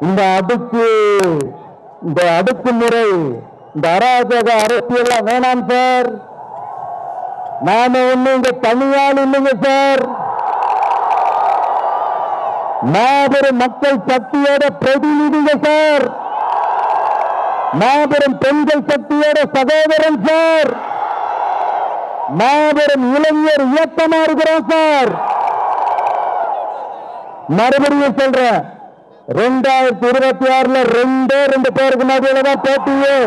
இந்த அடுக்கு இந்த அடுக்குமுறை இந்த அராஜக அரசியல் வேணாம் சார். நாம ஒண்ணு இங்க தனியால் இல்லைங்க சார். மாபெரும் மக்கள் சக்தியோட பிரதிநிதிங்க சார். மாபெரும் பெண்கள் சக்தியோட சகோதரன் சார். மாபெரும் இளைஞர் இயக்கமா இருக்கிறோம் சார். மறுபடியும் சொல்றேன். ரெண்டாயிரத்தி இருபத்தி ஆறுல ரெண்டே ரெண்டு பேருக்கு மத்தியில தான் போட்டியே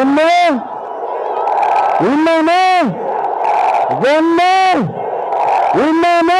என்ன இன்னொன்னு என்ன இன்னொன்னு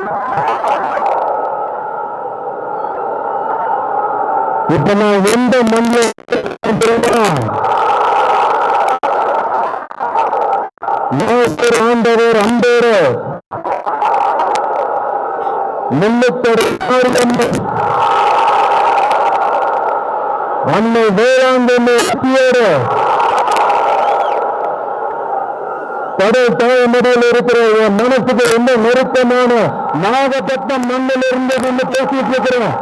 இப்ப நான் எந்த மண்ணில் தெரியுமா ஆண்டவர் அம்பேரு. முன்னத்தோடு அன்னை வேளாங்கண்ணி அத்தியோடு கடல் தாய்மடியில் இருக்கிற என் மனசுக்கு ரொம்ப நெருக்கமான நாகப்பட்டினம் மண்ணில் இருந்தது என்று பேசிட்டு இருக்கிறேன்.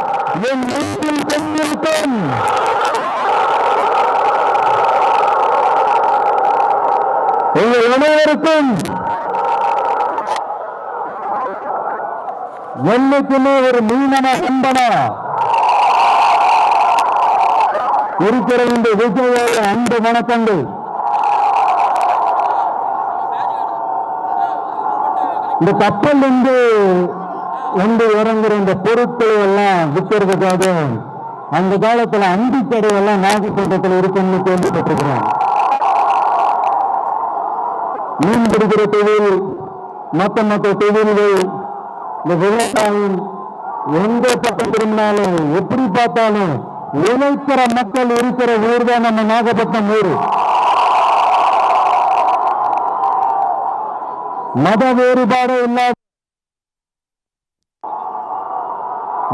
என் வீட்டில் கொண்டிருக்கும் உங்கள் அனைவருக்கும் என்னைக்குமே ஒரு மீனன அன்பனா இருக்கிற இந்த விஜயோட அன்பு வணக்கங்கள். இந்த கப்பல் இருந்து உண்டு இறங்குற இந்த பொருட்களை எல்லாம் விற்கிறதுக்காக அந்த காலத்துல அந்தி கடை எல்லாம் நாகப்பட்டினத்தில் இருக்குன்னு கேள்விப்பட்டிருக்கிறோம். மீன் பிடிக்கிற தொழில் மற்ற மற்ற தொழில்கள் இந்த விவசாயம் எந்த பக்கம் திரும்பினாலும் எப்படி பார்த்தாலும் உழைக்கிற மக்கள் இருக்கிற ஊர் தான் நம்ம நாகப்பட்டினம் ஊர். மத வேறுபாடு இல்லாத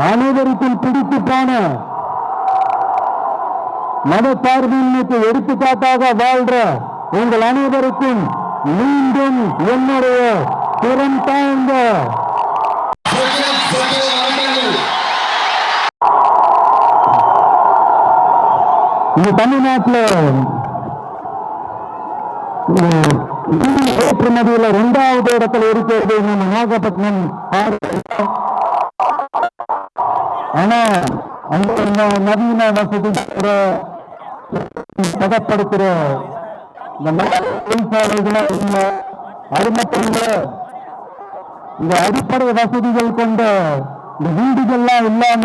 அனைவருக்கும் பிடித்து போன மதப்பார்மைக்கு எடுத்துக்காட்டாக வாழ்ற உங்கள் அனைவருக்கும் மீண்டும் என்னுடைய திறன் தாழ்ந்த இந்த தமிழ்நாட்டில் ஏற்றுமதியில் இரண்டாவது இடத்துல இருக்கிறது நம்ம நாகப்பட்டினம் ஆனா அந்த நவீன வசதி பதப்படுத்துற இந்த நல்ல இல்லை அது மட்டும் இந்த அடிப்படை வசதிகள் கொண்ட இந்த வீடுகள்லாம் இல்லாம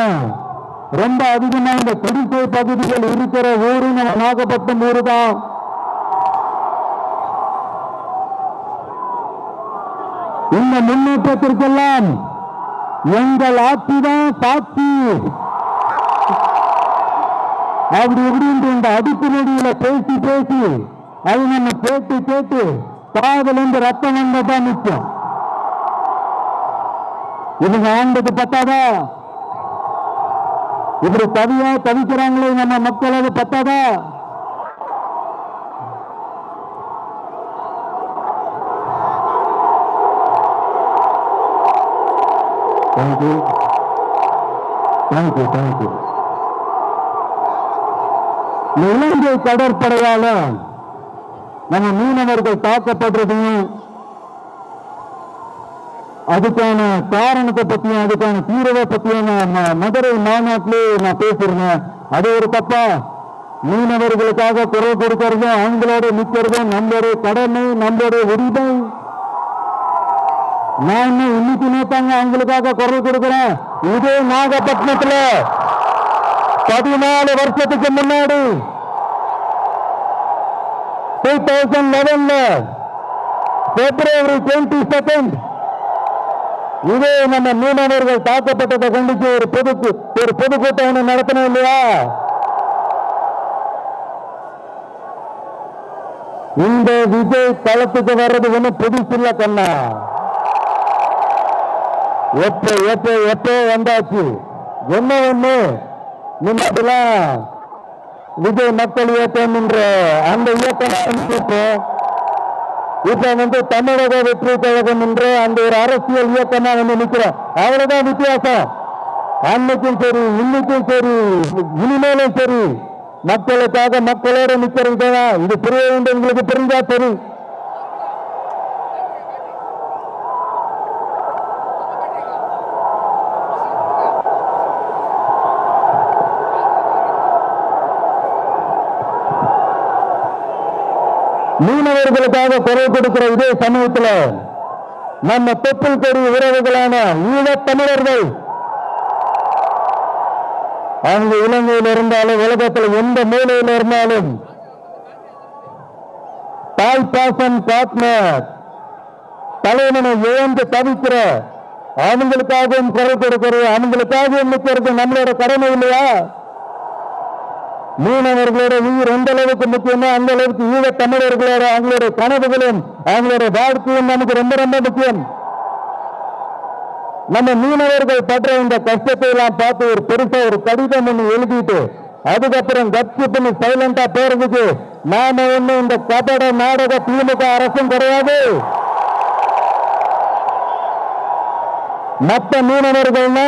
ரொம்ப அதிகமா இந்த குடிசை பகுதிகள் இருக்கிற ஊரு நம்ம நாகப்பட்டினம் ஊரு தான். இந்த முன்னேற்றத்திற்கெல்லாம் எங்கள் ஆட்சி தான் சாட்சி அப்படி இப்படின்ற இந்த அடிப்பு நொடியில பேசி பேசி அது நம்ம கேட்டு கேட்டு காதல் இருந்து ரத்தம் வந்ததான் நிற்கும் இவங்க ஆண்டது பத்தாதா? இப்படி தவியா தவிக்கிறாங்களே நம்ம மக்கள் அது பத்தாதா? Thank you thank you thank you Ilangai கடற்படையால நம்ம மீனவர்கள் தாக்கப்படுறதையும் அதுக்கான காரணத்தை பத்தியும் அதுக்கான தீர்வை பத்தியும் நான் மதுரை மாநாட்டிலே நான் பேசியிருந்தேன். அது ஒரு தப்பா? மீனவர்களுக்காக குரல் கொடுக்கறதும் அவங்களோட நிக்கிறதும் நம்மளுடைய கடமை நம்மளுடைய உரிமை. நான் இன்னும் இன்னைக்கு நூத்தாங்க அவங்களுக்காக குரல் கொடுக்கிறேன். இதே நாகப்பட்டினத்துல பதினாலு வருஷத்துக்கு முன்னாடி டூ தௌசண்ட் லெவன்ல பிப்ரவரி டுவெண்ட்டி செகண்ட் இதே நம்ம மீனவர்கள் தாக்கப்பட்டதை கண்டிச்சு ஒரு பொது ஒரு பொதுக்கூட்டம் ஒன்று நடத்தணும் இல்லையா? இந்த விஜய் களத்துக்கு வர்றது ஒண்ணு புதுசில்ல கண்ணா. எப்ப எப்ப எப்ப வந்தாச்சு. என்ன ஒண்ணு? முன்னாடிலாம் விஜய் மக்கள் இயக்கம் என்ற அந்த இயக்கம் இப்போ இப்ப வந்து தமிழக வெற்றி கழகம் என்ற அந்த ஒரு அரசியல் இயக்கமா வந்து நிக்கிறோம். அவ்வளவுதான் வித்தியாசம். அன்னைக்கும் சரி இன்னைக்கும் சரி இனிமேலும் சரி. மக்களுக்காக மக்களோட நிக்கிறது தான் இது புரிய வேண்டும் உங்களுக்கு புரிஞ்சா சரி. உறவுகளுக்காக குரல் கொடுக்கிற இதே சமூகத்தில் நம்ம தொப்புள் கொடி உறவுகளான ஈழத் தமிழர்கள். அவங்க இலங்கையில் இருந்தாலும் உலகத்தில் எந்த மூலையில் இருந்தாலும் தாய் பாசம் காட்டின தலைவனை இழந்து தவிக்கிற அவங்களுக்காகவும் குரல் கொடுக்கிறது அவங்களுக்காகவும் நிற்கிறது நம்மளோட கடமை இல்லையா? மீனவர்களோட உயிர் எந்த அளவுக்கு முக்கியமோ அந்த அளவுக்கு ஈழ தமிழர்களோட அவங்களோட கனவுகளும் அவங்களோட வாழ்க்கையும் நமக்கு ரொம்ப ரொம்ப முக்கியம். நம்ம மீனவர்கள் படுற இந்த கஷ்டத்தை எல்லாம் பார்த்து ஒரு பெருசா ஒரு கடிதம் ஒண்ணு எழுதிட்டு அதுக்கப்புறம் கட்சி பண்ணி சைலண்டா போறதுக்கு நாம ஒண்ணு இந்த கபட நாடக திமுக அரசும் கிடையாது. மற்ற மீனவர்கள்னா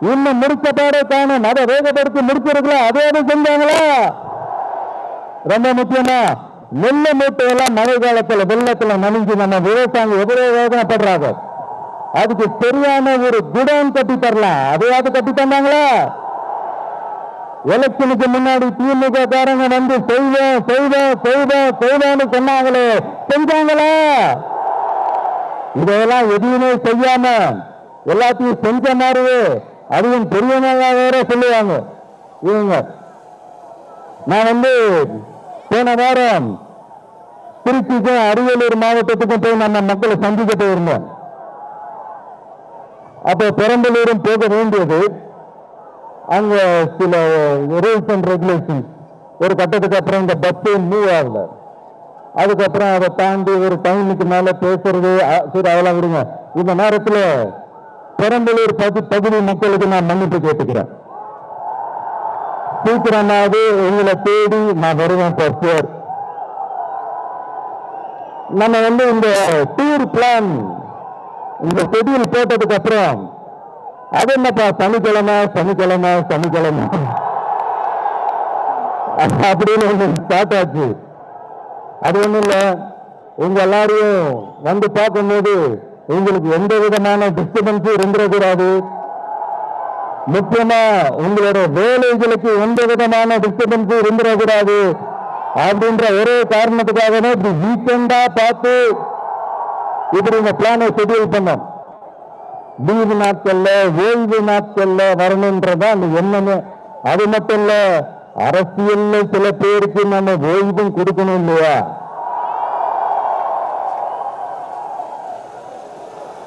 இன்னும் முடிச்ச பாடே காணும் அதை வேகப்படுத்தி முடிச்சிருக்கல அதே அது செஞ்சாங்களா? ரொம்ப முக்கியமா நெல்ல மூட்டை எல்லாம் மழை காலத்துல வெள்ளத்துல நனைஞ்சு நம்ம விவசாயம் எவ்வளவு வேதனைப்படுறாங்க. அதுக்கு சரியான ஒரு குடோன் கட்டி தரலாம். அதையாவது கட்டி தந்தாங்களா? எலெக்ஷனுக்கு முன்னாடி திமுக காரங்க வந்து செய்வோம் செய்வோம் செய்வோம் செய்வோம்னு சொன்னாங்களே. செஞ்சாங்களா? இதெல்லாம் எதுவுமே செய்யாம எல்லாத்தையும் செஞ்ச மாதிரி அதுவும் பெரியவங்க வேற சொல்லுவாங்க. இவங்க நான் வந்து போன வாரம் திருச்சிக்கும் அரியலூர் மாவட்டத்துக்கும் போய் நான் மக்களை சந்திக்க போயிருந்தேன். அப்போ பெரம்பலூரும் போக வேண்டியது. அங்க சில ரூல்ஸ் அண்ட் ரெகுலேஷன்ஸ் ஒரு கட்டத்துக்கு அப்புறம் இந்த பஸ்ஸு மூவ் ஆகல. அதுக்கப்புறம் அதை தாண்டி ஒரு டைமுக்கு மேல பேசுறது சரி அதெல்லாம் விடுங்க. இந்த நேரத்தில் பெரம்பலூர் பகுதி மக்களுக்கு நான் மன்னிப்பு கேட்டுக்கிறேன். சீக்கிரமாவது உங்களை தேடி நான் வருவேன் பர்சுவர் நம்ம வந்து இந்த டூர் பிளான் இந்த ஷெட்யூல் போட்டதுக்கு அப்புறம் அது என்னப்பா சனிக்கிழமை சனிக்கிழமை சனிக்கிழமை. அப்படின்னு ஸ்டார்ட் ஆச்சு. அது ஒண்ணும் இல்லை. உங்க எல்லாரையும் வந்து பார்க்கும்போது உங்களுக்கு எந்த விதமான டிஸ்டர்பன்ஸும் இருந்துடக்கூடாது முக்கியமா உங்களோட வேலைகளுக்கு எந்த விதமான டிஸ்டர்பன்ஸும் இருந்துடக்கூடாது அப்படின்ற ஒரே காரணத்துக்காக இப்படி வீக்கெண்டா பார்த்து இப்படி இந்த பிளானை ஷெடியூல் பண்ணோம். லீவு நாட்கள்ல ஓய்வு நாட்கள்ல வரணுன்றதா அந்த எண்ணமே. அது மட்டும் இல்ல அரசியல்ல சில பேருக்கு நம்ம ஓய்வும் கொடுக்கணும் இல்லையா?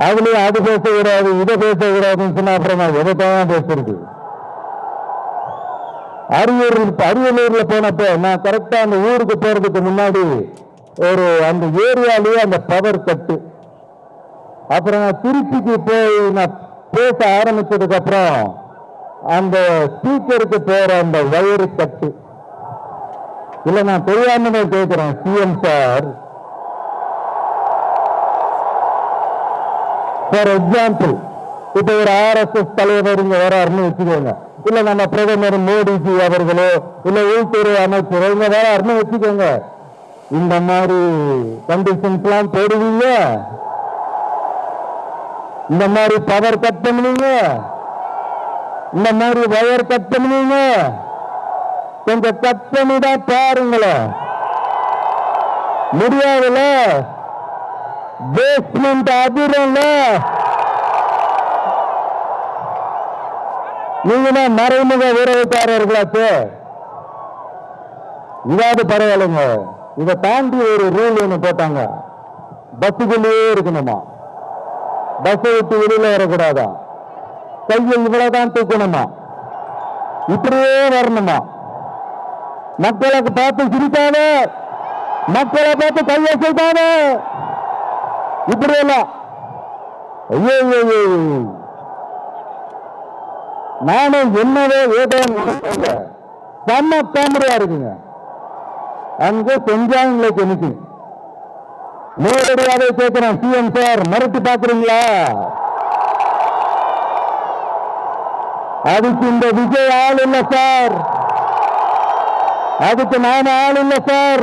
அதுலயும் அது பேசக்கூடாது இதை பேசக்கூடாதுன்னு சொன்னா அப்புறம் நான் எதை தான் பேசுறது? அரியலூர் அரியலூர்ல போனப்ப நான் கரெக்டா அந்த ஊருக்கு போறதுக்கு முன்னாடி ஒரு அந்த ஏரியாலேயே அந்த பவர் கட்டு அப்புறம் நான் திருச்சிக்கு போய் நான் பேச ஆரம்பிச்சதுக்கு அப்புறம் அந்த ஸ்பீக்கருக்கு போற அந்த வயரு கட்டு இல்லை நான் தெரியாம கேட்கிறேன் சிஎம் சார் ஃபார் எக்ஸாம்பிள் இப்ப ஒரு ஆர்எஸ்எஸ் தலைவர் இங்க வராருன்னு வச்சுக்கோங்க. இல்ல நம்ம பிரதமர் மோடிஜி அவர்களோ இல்ல உள்துறை அமைச்சரோ இங்க வராருன்னு வச்சுக்கோங்க. இந்த மாதிரி கண்டிஷன்ஸ் எல்லாம் போடுவீங்க. இந்த மாதிரி பவர் கட் பண்ணுவீங்க. இந்த மாதிரி வயர் கட் பண்ணுவீங்க. கொஞ்சம் கட் பண்ணி தான் பாருங்களேன். முடியாதுல்ல? பேஸ்மெண்ட் அதிரல நீங்க மறைமுக மறைமுக உறவுக்காரர்களாச்சு இதாவது பரவாயில்லைங்க. இதை தாண்டி ஒரு ரூல் ஒன்று போட்டாங்க. பஸ்ஸுக்குள்ளேயே இருக்கணுமா? பஸ்ஸை விட்டு வெளியில வரக்கூடாதா? கையை இவ்வளவுதான் தூக்கணுமா? இப்படியே வரணுமா? மக்களுக்கு பார்த்து சிரிக்காத மக்களை பார்த்து கையை செய்தாத இப்படில்லாம் ஐயோ நானும் என்னவே ஏதோ நினைச்சேங்க. செம்ம காமெடியா இருக்குங்க அங்க செஞ்சாங்களே கெமிக்கு நேரடியாவே கேட்கிறேன் சிஎம் சார் மறுத்து பாக்குறீங்களா அதுக்கு இந்த விஜய் ஆள் இல்ல சார் அதுக்கு நானும் ஆள் இல்ல சார்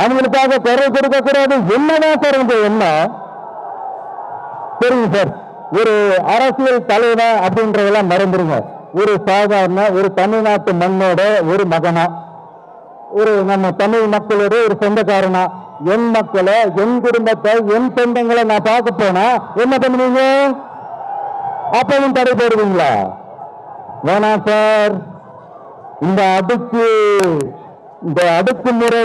அவங்களுக்காக குரல் கொடுக்க கூடாது. என்னதான் சார் என்ன? எண்ணம் சரிங்க சார். ஒரு அரசியல் தலைவர் அப்படின்றதெல்லாம் மறந்துருங்க. ஒரு சாதாரண ஒரு தமிழ்நாட்டு மண்ணோட ஒரு மகனா? ஒரு நம்ம தமிழ் மக்களோட ஒரு சொந்தக்காரனா? என் மக்களை என் குடும்பத்தை என் சொந்தங்களை நான் பார்க்க போனா என்ன பண்ணுவீங்க? அப்பவும் தடை போடுவீங்களா? வேணாம் சார். இந்த அடுக்கு இந்த அடுக்கு முறை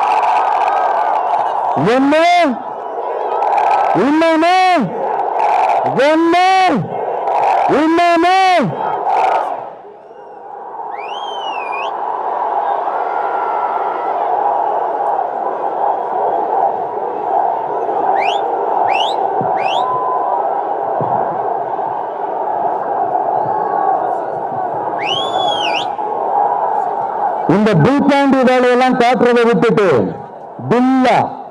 என்ன உண்மைமே ஒண்ணு உண்மைமே இந்த பூச்சாண்டி வேலையெல்லாம் காட்டுறதை விட்டுட்டு பில்லா.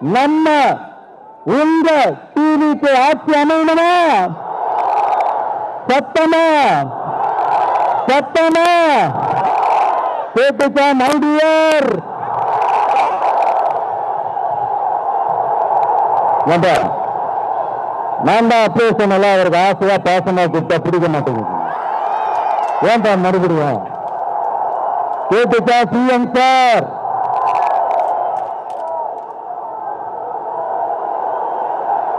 நம்ம உங்க டிவிக்கு ஆட்சி அமையணுமா? சத்தமா? சத்தமா? கேட்டுக்கா மைடியர் ஏண்டா? நான் தான் பேசணும்ல சொன்னல அவருக்கு ஆசையா பாசமா கூப்பிட்டா பிடிக்க மாட்டேங்குது. ஏன்டா மறுபடியும்? கேட்டுக்கா சிஎம் சார்